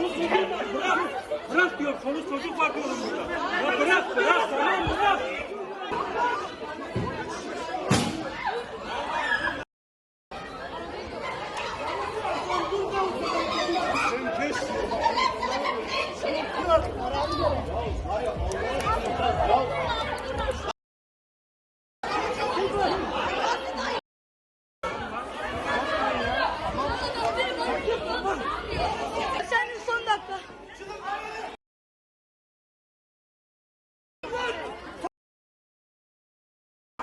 çoluk çocuk var. Bırak. Bırak diyor. Çoluk çocuk var diyorum burada. Ya bırak bırak. Tamam bırak. Senin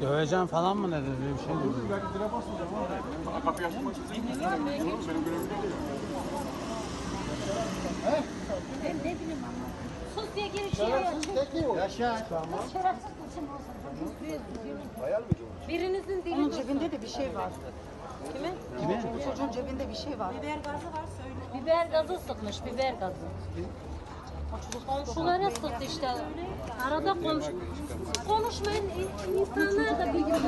Döveceğim falan mı ne dedi bir şey dedi. Sus diye gir içeri açın. Yaşa. Şerefsiz kızım olsun. Cebinde de bir şey var. Kimin? Kime? Çocuğun cebinde bir şey var. Biber gazı var söyle. Biber gazı sıkmış, biber gazı. Komşulara sıktı işte. Arada komşu. Konuşmayın, insanlar da biliyor.